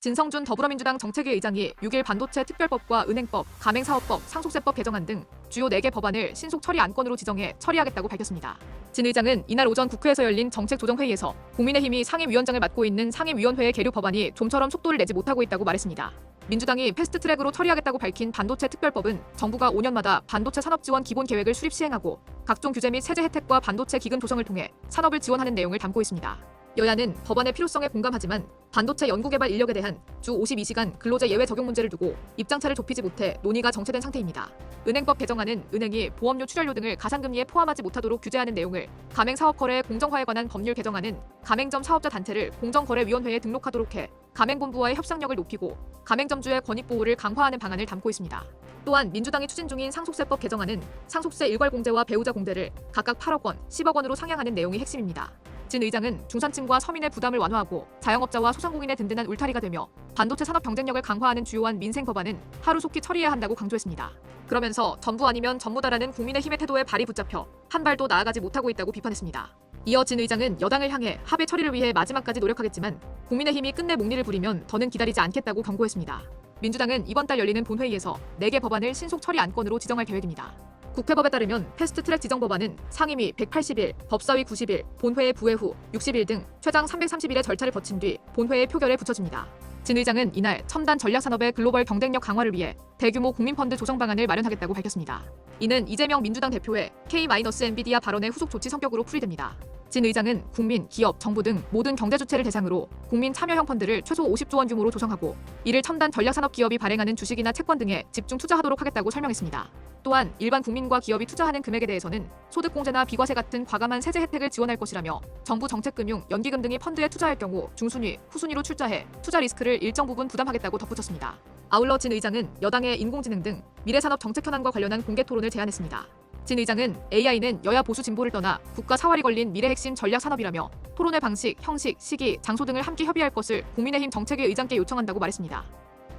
진성준 더불어민주당 정책위 의장이 6일 반도체 특별법과 은행법, 가맹사업법, 상속세법 개정안 등 주요 4개 법안을 신속 처리 안건으로 지정해 처리하겠다고 밝혔습니다. 진 의장은 이날 오전 국회에서 열린 정책조정회의에서 국민의힘이 상임위원장을 맡고 있는 상임위원회의 계류 법안이 좀처럼 속도를 내지 못하고 있다고 말했습니다. 민주당이 패스트트랙으로 처리하겠다고 밝힌 반도체 특별법은 정부가 5년마다 반도체 산업 지원 기본 계획을 수립 시행하고 각종 규제 및 세제 혜택과 반도체 기금 조성을 통해 산업을 지원하는 내용을 담고 있습니다. 여야는 법안의 필요성에 공감하지만 반도체 연구개발 인력에 대한 주 52시간 근로제 예외 적용 문제를 두고 입장차를 좁히지 못해 논의가 정체된 상태입니다. 은행법 개정안은 은행이 보험료 출연료 등을 가상금리에 포함하지 못하도록 규제하는 내용을 가맹사업거래 공정화에 관한 법률 개정안은 가맹점 사업자 단체를 공정거래위원회에 등록하도록 해 가맹본부와의 협상력을 높이고 가맹점주의 권익보호를 강화하는 방안을 담고 있습니다. 또한 민주당이 추진 중인 상속세법 개정안은 상속세 일괄 공제와 배우자 공제를 각각 8억 원, 10억 원으로 상향하는 내용이 핵심입니다. 진 의장은 중산층과 서민의 부담을 완화하고 자영업자와 소상공인의 든든한 울타리가 되며 반도체 산업 경쟁력을 강화하는 주요한 민생 법안은 하루속히 처리해야 한다고 강조했습니다. 그러면서 전부 아니면 전무다라는 국민의힘의 태도에 발이 붙잡혀 한 발도 나아가지 못하고 있다고 비판했습니다. 이어 진 의장은 여당을 향해 합의 처리를 위해 마지막까지 노력하겠지만 국민의힘이 끝내 목리를 부리면 더는 기다리지 않겠다고 경고했습니다. 민주당은 이번 달 열리는 본회의에서 4개 법안을 신속 처리 안건으로 지정할 계획입니다. 국회법에 따르면 패스트트랙 지정 법안은 상임위 180일, 법사위 90일, 본회의 부회 후 60일 등 최장 330일의 절차를 거친 뒤 본회의 표결에 붙여집니다. 진 의장은 이날 첨단 전략산업의 글로벌 경쟁력 강화를 위해 대규모 국민펀드 조성 방안을 마련하겠다고 밝혔습니다. 이는 이재명 민주당 대표의 K-엔비디아 발언의 후속 조치 성격으로 풀이됩니다. 진 의장은 국민, 기업, 정부 등 모든 경제 주체를 대상으로 국민 참여형 펀드를 최소 50조 원 규모로 조성하고 이를 첨단 전략 산업 기업이 발행하는 주식이나 채권 등에 집중 투자하도록 하겠다고 설명했습니다. 또한 일반 국민과 기업이 투자하는 금액에 대해서는 소득공제나 비과세 같은 과감한 세제 혜택을 지원할 것이라며 정부 정책금융, 연기금 등이 펀드에 투자할 경우 중순위, 후순위로 출자해 투자 리스크를 일정 부분 부담하겠다고 덧붙였습니다. 아울러 진 의장은 여당의 인공지능 등 미래산업 정책 현안과 관련한 공개 토론을 제안했습니다. 진 의장은 AI는 여야 보수 진보를 떠나 국가 사활이 걸린 미래 핵심 전략 산업이라며 토론의 방식, 형식, 시기, 장소 등을 함께 협의할 것을 국민의힘 정책위 의장께 요청한다고 말했습니다.